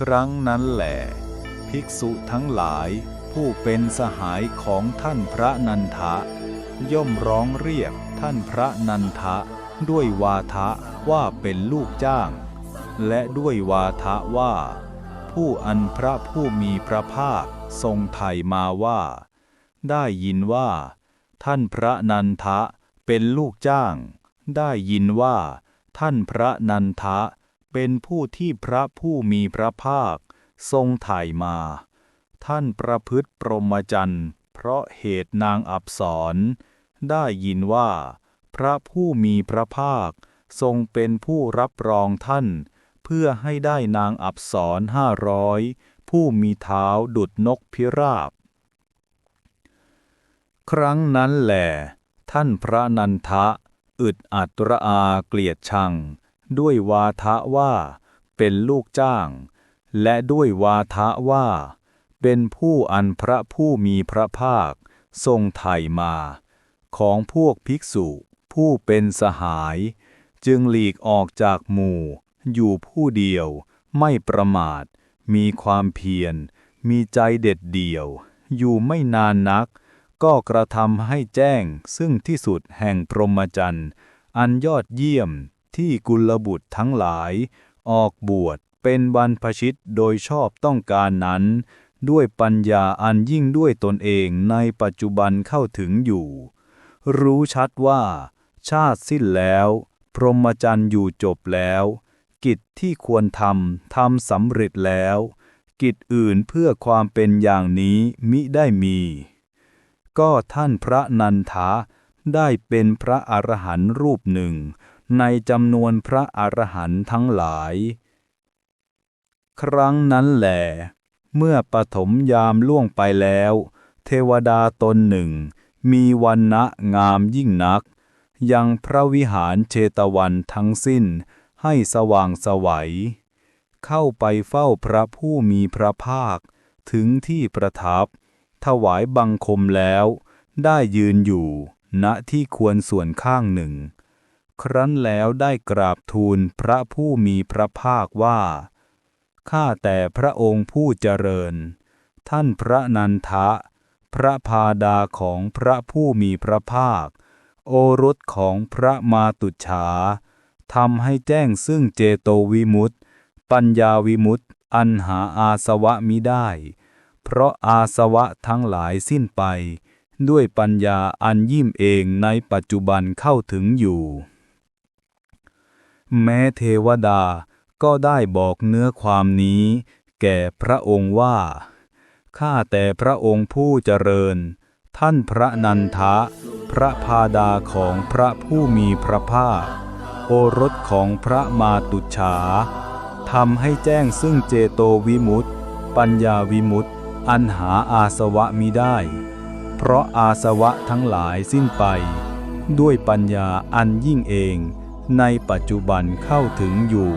ครั้งนั้นแหลภิกษุทั้งหลายผู้เป็นสหายของท่านพระนันทะ ย่อมร้องเรียกท่านพระนันทะ ด้วยวาทะว่าเป็นลูกจ้าง และด้วยวาทะว่า ผู้อันพระผู้มีพระภาคทรงไถ่มาว่า ได้ยินว่า ท่านพระนันทะเป็นลูกจ้าง ได้ยินว่า ท่านพระนันทะ เป็นผู้ที่พระผู้มีพระภาค ทรงถ่ายมา ท่านประพฤติปรมจรรย์เพราะเหตุนางอับสรได้ยินว่า พระผู้มีพระภาค ทรงเป็นผู้รับรองท่าน เพื่อให้ได้นางอับสรห้าร้อยผู้มีเท้าดุดนกพิราบ ครั้งนั้นแหละท่านพระนันทะ อึดอัดระอาเกลียดชัง ด้วยวาทะว่า เป็นลูกจ้าง และด้วยวาทะว่า เป็นผู้อันพระผู้มีพระภาค ทรงไถ่มา ของพวกภิกษุผู้เป็นสหาย จึงหลีกออกจากหมู่ อยู่ผู้เดียวไม่ประมาท มีความเพียร มีใจเด็ดเดี่ยว อยู่ไม่นานนัก ก็กระทำให้แจ้งซึ่งที่สุดแห่งพรหมจรรย์ อันยอดเยี่ยม ที่กุลบุตรทั้งหลาย ออกบวชเป็นบรรพชิตโดยชอบต้องการนั้น ด้วยปัญญาอันยิ่งด้วยตนเองในปัจจุบันเข้าถึงอยู่ รู้ชัดว่า ชาติสิ้นแล้ว พรหมจรรย์อยู่จบแล้ว กิจที่ควรทำทำสำเร็จแล้ว กิจอื่นเพื่อความเป็นอย่างนี้มิได้มี ก็ท่านพระนันทะได้เป็นพระอรหันต์รูปหนึ่ง ในจำนวนพระอรหันต์ทั้งหลาย ครั้งนั้นแหลเมื่อปฐมยามล่วงไปแล้ว เทวดาตนหนึ่ง มีวันณะงามยิ่งนัก ยังพระวิหารเชตวันทั้งสิ้นให้สว่างสวัย เข้าไปเฝ้าพระผู้มีพระภาค ถึงที่ประทับ ถวายบังคมแล้ว ได้ยืนอยู่ ณที่ควรส่วนข้างหนึ่ง ครั้นแล้วได้กราบทูลพระผู้มีพระภาคว่า ข้าแต่พระองค์ผู้เจริญ ท่านพระนันทะ พระพาดาของพระผู้มีพระภาค โอรสของพระมาตุฉาทำให้แจ้งซึ่งเจโตวิมุตติ ปัญญาวิมุตติ อันหาอาสวะมิได้ เพราะอาสวะทั้งหลายสิ้นไปด้วยปัญญาอันยิ่มเองในปัจจุบันเข้าถึงอยู่ แม้เทวดาก็ได้บอกเนื้อความนี้ แก่พระองค์ว่า ข้าแต่พระองค์ผู้เจริญ ท่านพระนันทะ พระพาดาของพระผู้มีพระภาค โอรสของพระมาตุฉาทำให้แจ้งซึ่งเจโตวิมุตติ ปัญญาวิมุตติ อันหาอาสวะมิได้ เพราะอาสวะทั้งหลายสิ้นไป ด้วยปัญญาอันยิ่งเอง ในปัจจุบันเข้าถึงอยู่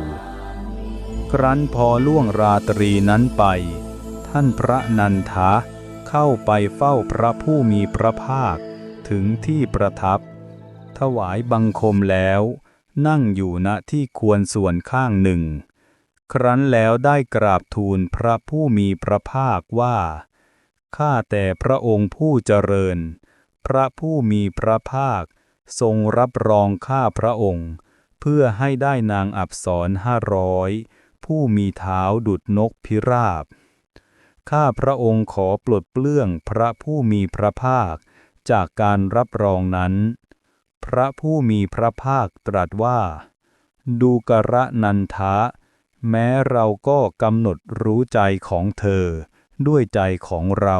ครั้นพอล่วงราตรีนั้นไป ท่านพระนันทะเข้าไปเฝ้าพระผู้มีพระภาคถึงที่ประทับ ถวายบังคมแล้ว นั่งอยู่ณที่ควรส่วนข้างหนึ่ง ครั้นแล้วได้กราบทูลพระผู้มีพระภาคว่า ข้าแต่พระองค์ผู้เจริญ พระผู้มีพระภาค ทรงรับรองข้าพระองค์ เพื่อให้ได้นางอับสรห้าร้อยผู้มีเท้าดุดนกพิราบ ข้าพระองค์ขอปลดเปลื้องพระผู้มีพระภาคจากการรับรองนั้น พระผู้มีพระภาคตรัสว่า ดูกระนันทะ แม้เราก็กำหนดรู้ใจของเธอ ด้วยใจของเรา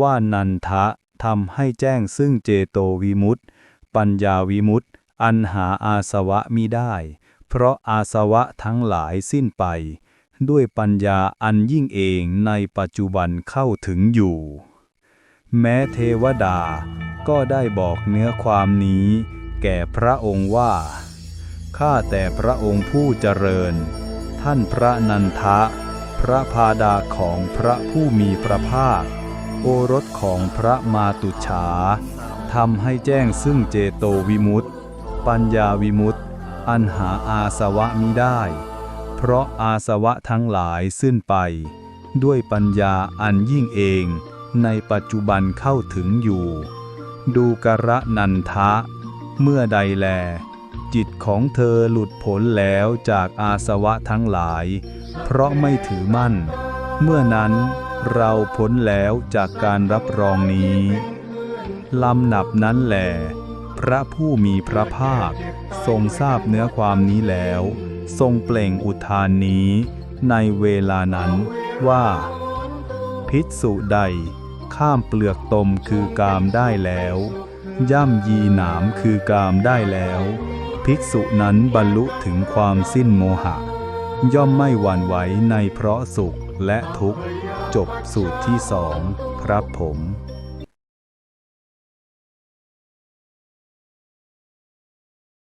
ว่านันทะทำให้แจ้งซึ่งเจโตวิมุตติ ปัญญาวิมุตติ อันหาอาสวะมิได้ เพราะอาสวะทั้งหลายสิ้นไป ด้วยปัญญาอันยิ่งเองในปัจจุบันเข้าถึงอยู่ แม้เทวดาก็ได้บอกเนื้อความนี้ แก่พระองค์ว่า ข้าแต่พระองค์ผู้เจริญ ท่านพระนันทะ พระพาดาของพระผู้มีพระภาค โอรสของพระมาตุฉา ทำให้แจ้งซึ่งเจโตวิมุตติ ปัญญาวิมุตติ อันหาอาสวะมิได้ เพราะอาสวะทั้งหลายสิ้นไป ด้วยปัญญาอันยิ่งเอง ในปัจจุบันเข้าถึงอยู่ ดูกระนันทะ เมื่อใดแล จิตของเธอหลุดพ้นแล้วจากอาสวะทั้งหลาย เพราะไม่ถือมั่น เมื่อนั้นเราพ้นแล้วจากการรับรองนี้ ลำหนับนั้นแหลพระผู้มีพระภาค ทรงทราบเนื้อความนี้แล้ว ทรงเปล่งอุทานนี้ ในเวลานั้นว่าภิกษุใด ข้ามเปลือกตมคือกามได้แล้ว ย่ำยีหนามคือกามได้แล้ว ภิกษุนั้นบรรลุถึงความสิ้นโมหะ ย่อมไม่หวั่นไหวในเพราะสุขและทุกข์ จบสูตรที่สองครับผม